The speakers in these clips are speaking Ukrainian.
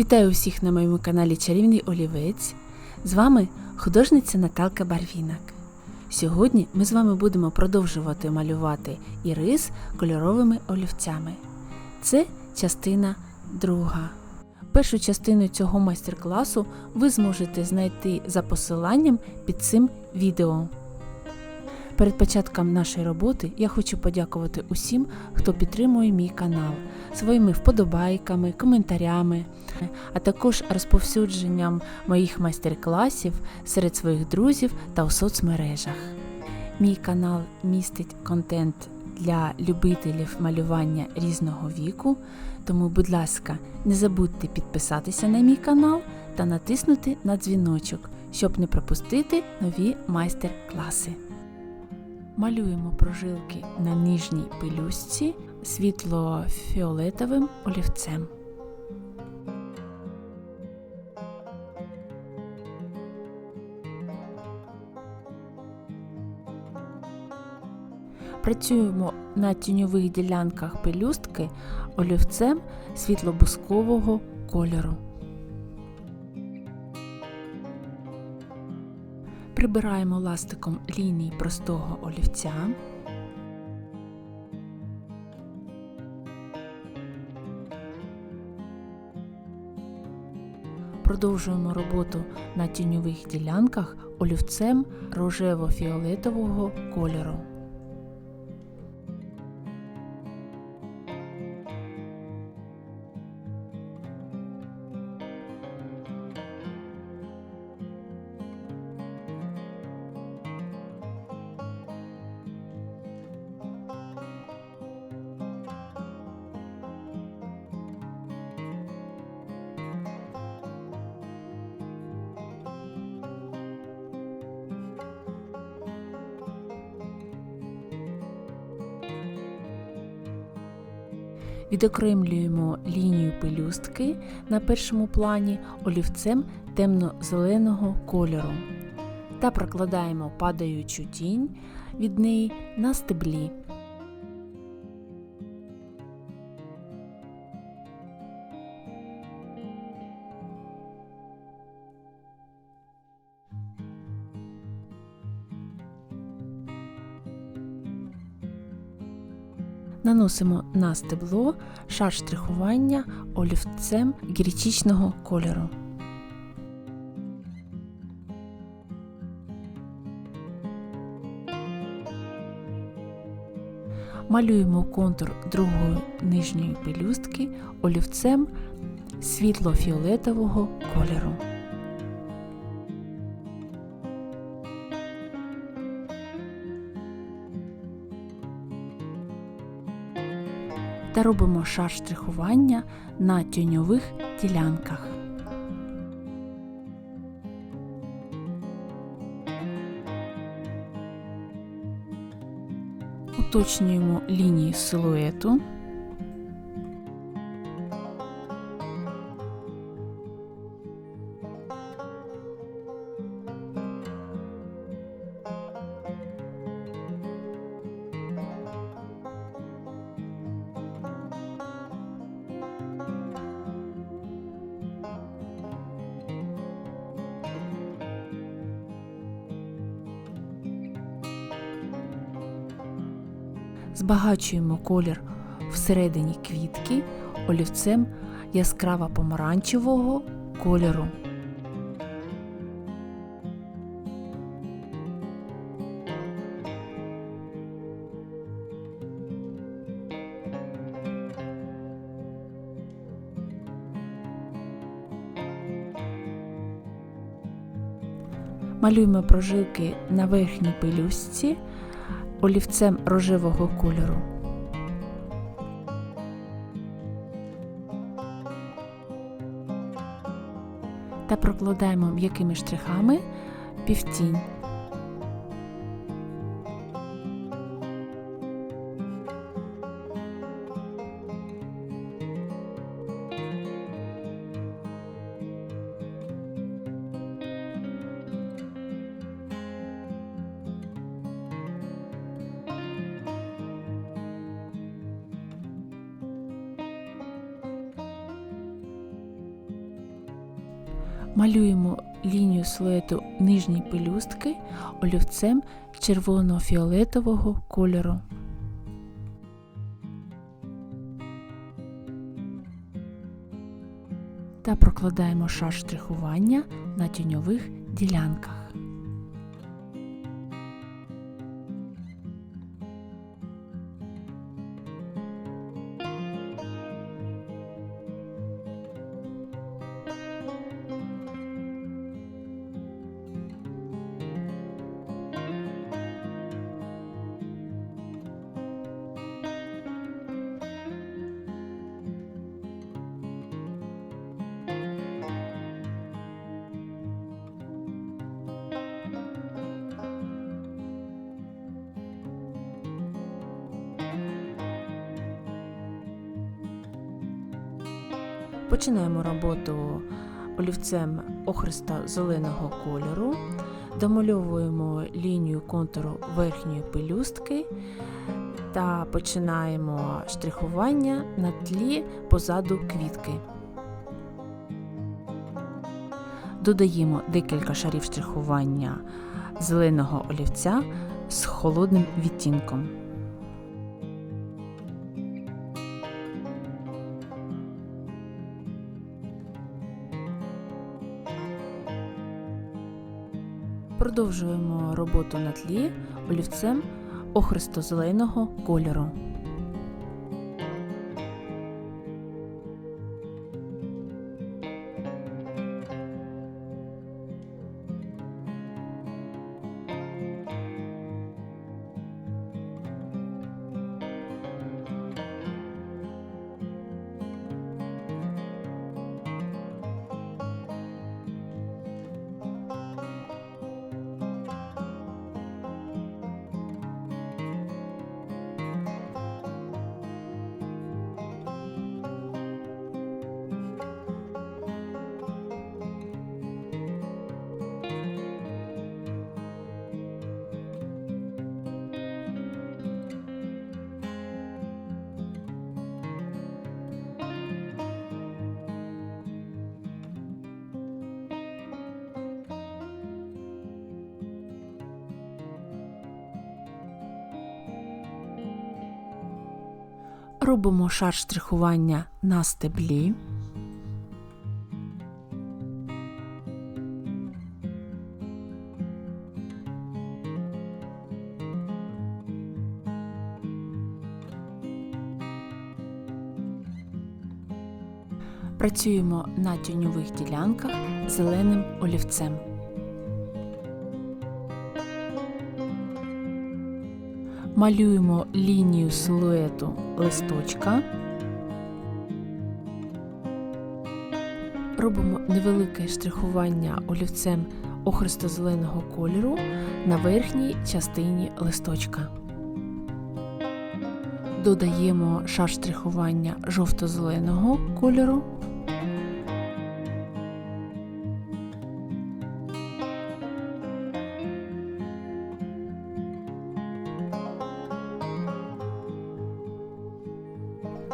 Вітаю усіх на моєму каналі Чарівний Олівець. З вами художниця Наталка Барвінак. Сьогодні ми з вами будемо продовжувати малювати ірис кольоровими олівцями. Це частина друга. Першу частину цього майстер-класу ви зможете знайти за посиланням під цим відео. Перед початком нашої роботи я хочу подякувати усім, хто підтримує мій канал своїми вподобайками, коментарями, а також розповсюдженням моїх майстер-класів серед своїх друзів та у соцмережах. Мій канал містить контент для любителів малювання різного віку, тому, будь ласка, не забудьте підписатися на мій канал та натиснути на дзвіночок, щоб не пропустити нові майстер-класи. Малюємо прожилки на ніжній пелюстці світло-фіолетовим олівцем. Працюємо на тіньових ділянках пелюстки олівцем світло-бускового кольору. Прибираємо ластиком лінії простого олівця. Продовжуємо роботу на тіньових ділянках олівцем рожево-фіолетового кольору. Відокремлюємо лінію пелюстки на першому плані олівцем темно-зеленого кольору та прокладаємо падаючу тінь від неї на стеблі. Наносимо на стебло шар штрихування олівцем гірчичного кольору. Малюємо контур другої нижньої пелюстки олівцем світло-фіолетового кольору. Та робимо шар штрихування на тіньових ділянках. Уточнюємо лінії силуету. Збагачуємо колір всередині квітки олівцем яскраво помаранчевого кольору. Малюємо прожилки на верхній пелюстці олівцем рожевого кольору. Та прокладаємо м'якими штрихами півтінь. Малюємо лінію силуету нижньої пелюстки олівцем червоно-фіолетового кольору. Та прокладаємо шар штрихування на тіньових ділянках. Починаємо роботу олівцем охриста зеленого кольору, домальовуємо лінію контуру верхньої пелюстки та починаємо штрихування на тлі позаду квітки. Додаємо декілька шарів штрихування зеленого олівця з холодним відтінком. Продовжуємо роботу на тлі олівцем охристо-зеленого кольору. Робимо шар штрихування на стеблі. Працюємо на тіньових ділянках зеленим олівцем. Малюємо лінію силуету листочка. Робимо невелике штрихування олівцем охристо-зеленого кольору на верхній частині листочка. Додаємо шар штрихування жовто-зеленого кольору.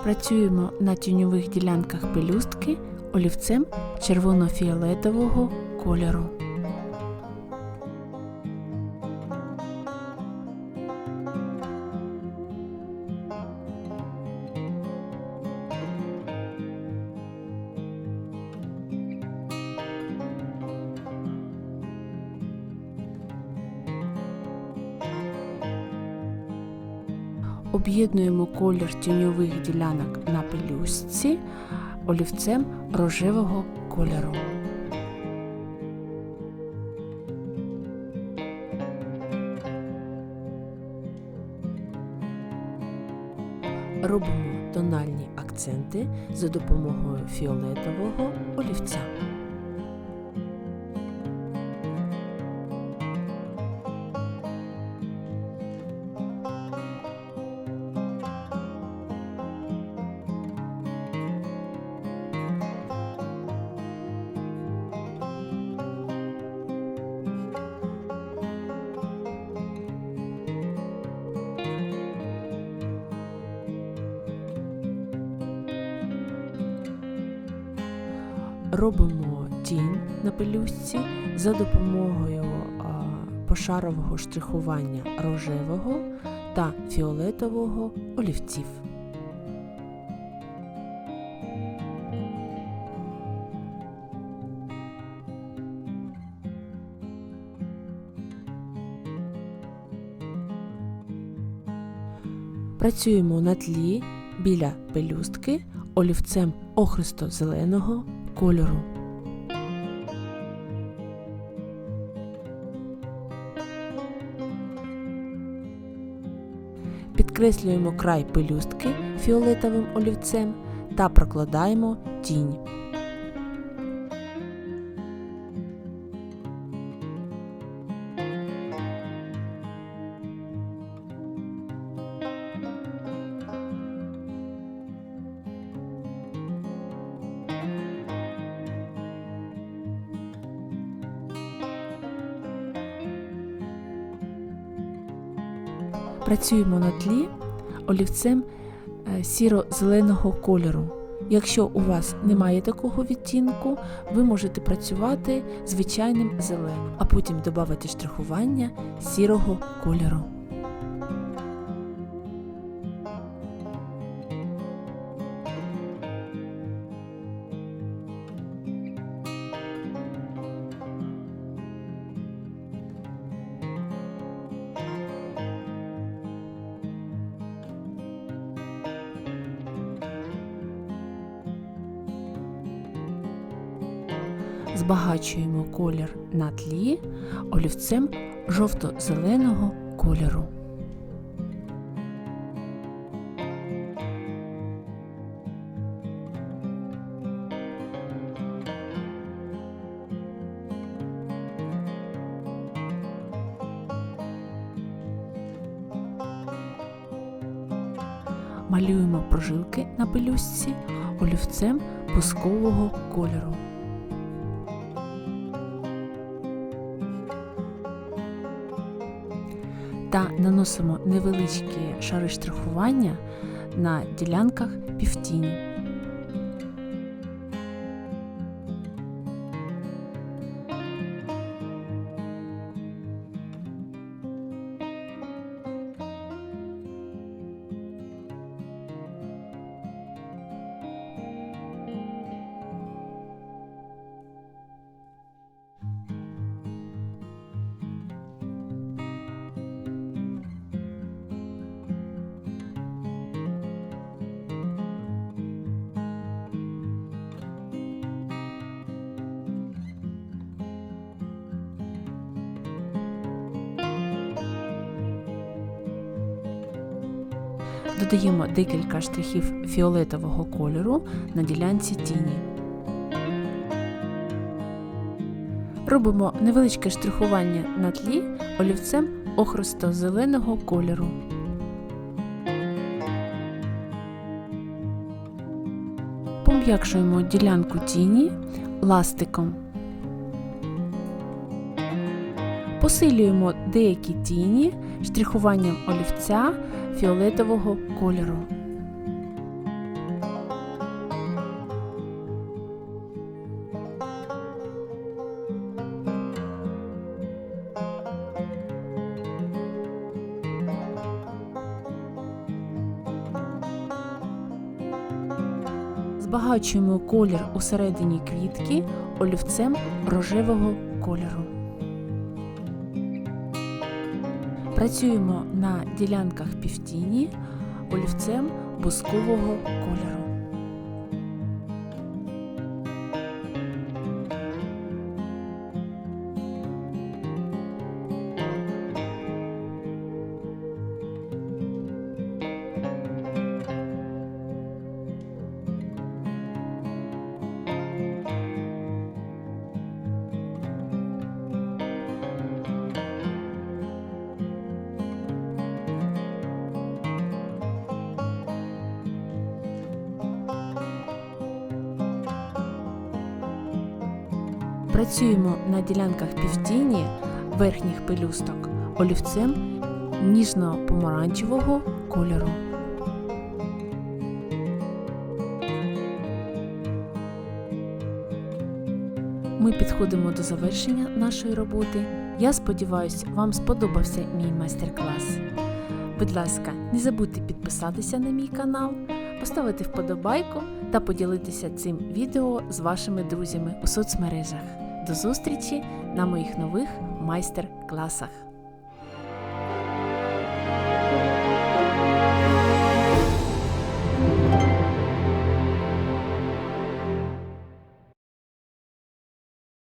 Працюємо на тіньових ділянках пелюстки олівцем червоно-фіолетового кольору. Об'єднуємо колір тіньових ділянок на пелюстці олівцем рожевого кольору. Робимо тональні акценти за допомогою фіолетового олівця. Робимо тінь на пелюстці за допомогою а, пошарового штрихування рожевого та фіолетового олівців. Працюємо на тлі біля пелюстки олівцем охристо-зеленого кольору. Підкреслюємо край пелюстки фіолетовим олівцем та прокладаємо тінь. Працюємо на тлі олівцем е, сіро-зеленого кольору. Якщо у вас немає такого відтінку, ви можете працювати звичайним зеленим, а потім додати штрихування сірого кольору. Збагачуємо колір на тлі олівцем жовто-зеленого кольору. Малюємо прожилки на пелюстці олівцем пускового кольору. Та наносимо невеличкі шари штрихування на ділянках півтіні. Додаємо декілька штрихів фіолетового кольору на ділянці тіні. Робимо невеличке штрихування на тлі олівцем охристо-зеленого кольору. Пом'якшуємо ділянку тіні ластиком. Посилюємо деякі тіні штрихуванням олівця фіолетового кольору. Збагачуємо колір усередині квітки олівцем рожевого кольору. Працюємо на ділянках півтіні олівцем бускового кольору. Працюємо на ділянках півтіні верхніх пелюсток олівцем ніжно-помаранчевого кольору. ми підходимо до завершення нашої роботи. Я сподіваюся, вам сподобався мій майстер-клас. Будь ласка, не забудьте підписатися на мій канал, поставити вподобайку та поділитися цим відео з вашими друзями у соцмережах. До зустрічі на моїх нових майстер-класах!